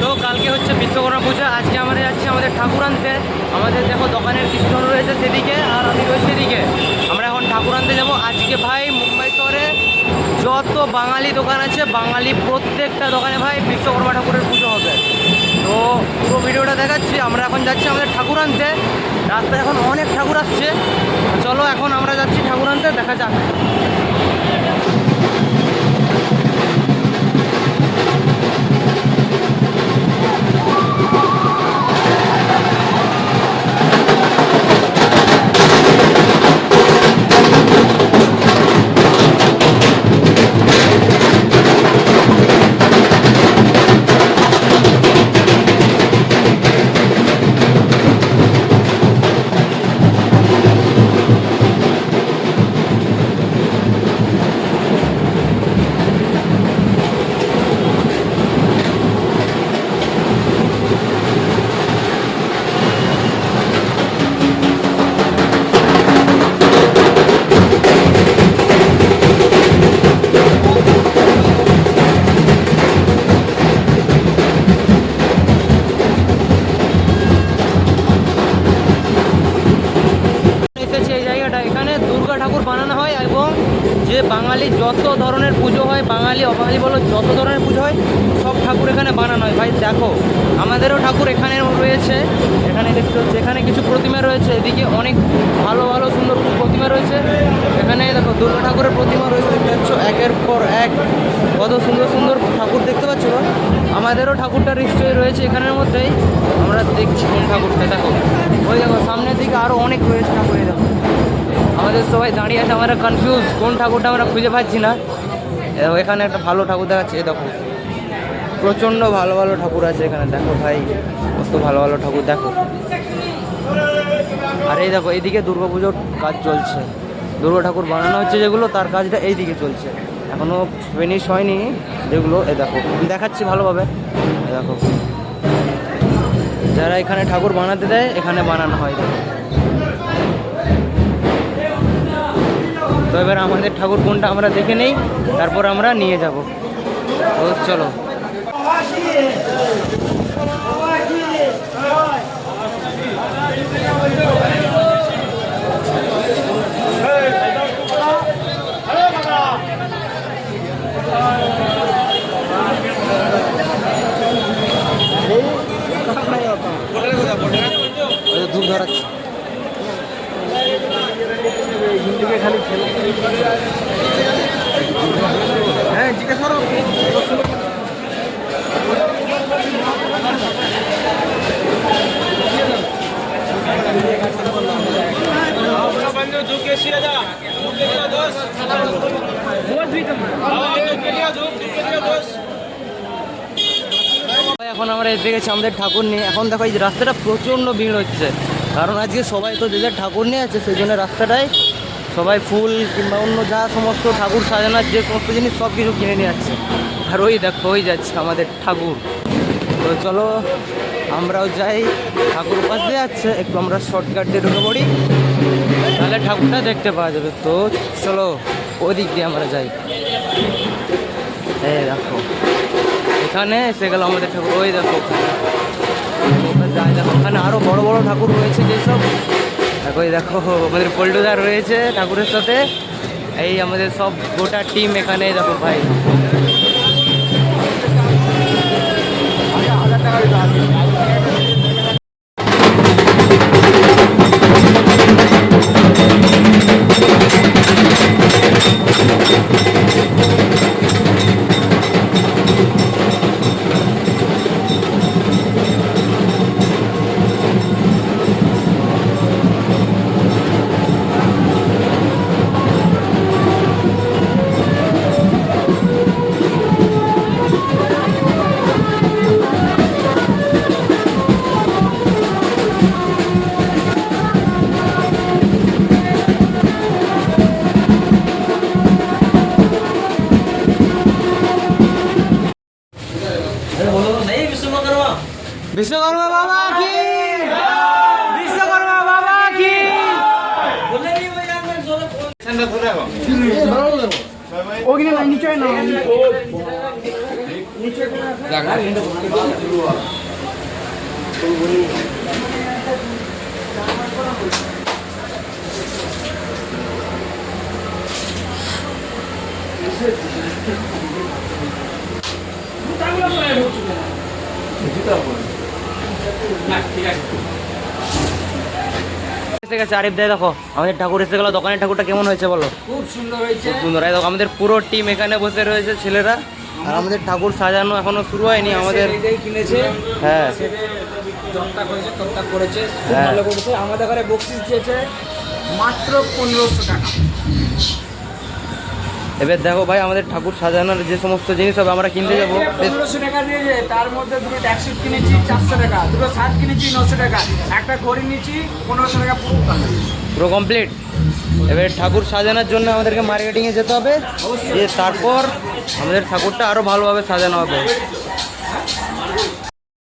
তো কালকে হচ্ছে বিশ্বকর্মা পূজা, আজকে আমরা যাচ্ছি আমাদের ঠাকুর আনতে। আমাদের দেখো দোকানের কিছু জন রয়েছে সেদিকে আর আমি রয়েছে সেদিকে আমরা এখন ঠাকুর আনতে যাব। আজকে ভাই মুম্বাই শহরে যত বাঙালি দোকান আছে, বাঙালি প্রত্যেকটা দোকানে ভাই বিশ্বকর্মা ঠাকুরের পুজো হবে। তো পুরো ভিডিওটা দেখাচ্ছি, আমরা এখন যাচ্ছি আমাদের ঠাকুর আনতে। রাস্তায় এখন অনেক ঠাকুর আসছে। চলো, এখন আমরা যাচ্ছি ঠাকুর আনতে, দেখা যাক। ঠাকুর বানানো হয় এবং যে বাঙালি যত ধরনের পুজো হয়, বাঙালি, অবাঙালি বলো, যত ধরনের পুজো হয়, সব ঠাকুর এখানে বানানো হয়। ভাই, দেখো, আমাদেরও ঠাকুর এখানে রয়েছে। এখানে দেখতে হচ্ছে এখানে কিছু প্রতিমা রয়েছে, এদিকে অনেক ভালো ভালো, সুন্দর প্রতিমা রয়েছে। এখানে দেখো, দুর্গা ঠাকুরের প্রতিমা রয়েছে, দেখতে পাচ্ছ, একের পর এক। কত সুন্দর সুন্দর ঠাকুর দেখতে পাচ্ছ আমাদেরও ঠাকুরটা নিশ্চয়ই রয়েছে এখানের মধ্যেই। আমরা দেখছি কোন ঠাকুরটা, দেখো। ওই দেখো, সামনের দিকে আরও অনেক রয়েছে ঠাকুর দেখো। আমাদের সবাই দাঁড়িয়ে আছে, আমরা কনফিউজ কোন ঠাকুরটা আমরা খুঁজে পাচ্ছি না। এখানে একটা ভালো ঠাকুর দেখাচ্ছে দেখো। প্রচণ্ড ভালো ভালো ঠাকুর আছে এখানে, দেখো ভাই, কত ভালো ভালো ঠাকুর, দেখো। আর এই দেখো, এইদিকে দুর্গাপুজোর কাজ চলছে। দুর্গা ঠাকুর বানানো হচ্ছে যেগুলো, তার কাজটা এইদিকে চলছে। এখনও ফিনিশ হয়নি, যেগুলো, এ দেখো, দেখাচ্ছি ভালোভাবে দেখো। যারা এখানে ঠাকুর বানাতে দেয়, এখানে বানানো হয়, দেখো। তো এবার আমাদের ঠাকুর কোনটা আমরা দেখে নেই, তারপর আমরা নিয়ে যাব। তো চলো। ওই ধূপ ধরাচ্ছে হ্যাঁ জিজ্ঞেস করো। এখন আমরা এসে গেছি আমাদের ঠাকুর নিয়ে। এখন দেখো এই রাস্তাটা প্রচণ্ড ভিড় হচ্ছে। কারণ আজকে সবাই তো যে ঠাকুর নিয়ে আছে, সেই জন্য রাস্তাটায় সবাই ফুল কিংবা অন্য যা সমস্ত ঠাকুর সাজানোর যে সমস্ত জিনিস, সব কিছু কিনে নিয়ে যাচ্ছে আর ওই দেখো, ওই যাচ্ছে আমাদের ঠাকুর। তো চলো, আমরাও যাই। ঠাকুর পাশ দিয়ে যাচ্ছে, একটু আমরা শর্টকাট দিয়ে ঢুকে পড়ি। তাহলে ঠাকুরটা দেখতে পাওয়া যাবে। তো চলো, ওদিক দিয়ে আমরা যাই। এই দেখো, এখানে এসে গেল আমাদের ঠাকুর। ওই দেখো, ওখানে দেখো ওখানে আরও বড় বড় ঠাকুর রয়েছে যেসব। দেখো দেখো, আমাদের পল্টুদার রয়েছে ঠাকুরের সাথে। এই আমাদের সব গোটা টিম এখানে দেখো ভাই। বিশ্বকর্মা বাবা কি? বিশ্বকর্মা বাবা কি? ওখানে লাইন চাই না। আরিফ দাই দেখো। আমাদের ঠাকুর এসে গেল দোকানের ঠাকুরটা কেমন হয়েছে বলো? খুব সুন্দর হয়েছে। সুন্দর। দেখো আমাদের পুরো টিম এখানে বসে রয়েছে ছেলেরা। আর আমাদের ঠাকুর সাজানো এখনও শুরু হয়নি আমাদের কিনেছে। হ্যাঁ। করেছে হ্যাঁ। ভালো করেছে। আমাদের ঘরে বক্সিস দিয়েছে মাত্র পনেরোশো টাকা। এবার দেখো ভাই আমাদের ঠাকুর সাজানোর যে সমস্ত জিনিস হবে আমরা কিনতে যাব। পনেরোশো টাকা তার মধ্যে দুটো ট্যাক্সি কিনেছি চারশো টাকা। দুটো শার্ট কিনেছি নশো টাকা। একটা ঘড়ি নিয়েছি পনেরোশো টাকা পুরো কমপ্লিট এবার ঠাকুর সাজানোর জন্য আমাদেরকে মার্কেটিংয়ে যেতে হবে। দিয়ে তারপর আমাদের ঠাকুরটা আরও ভালোভাবে সাজানো হবে।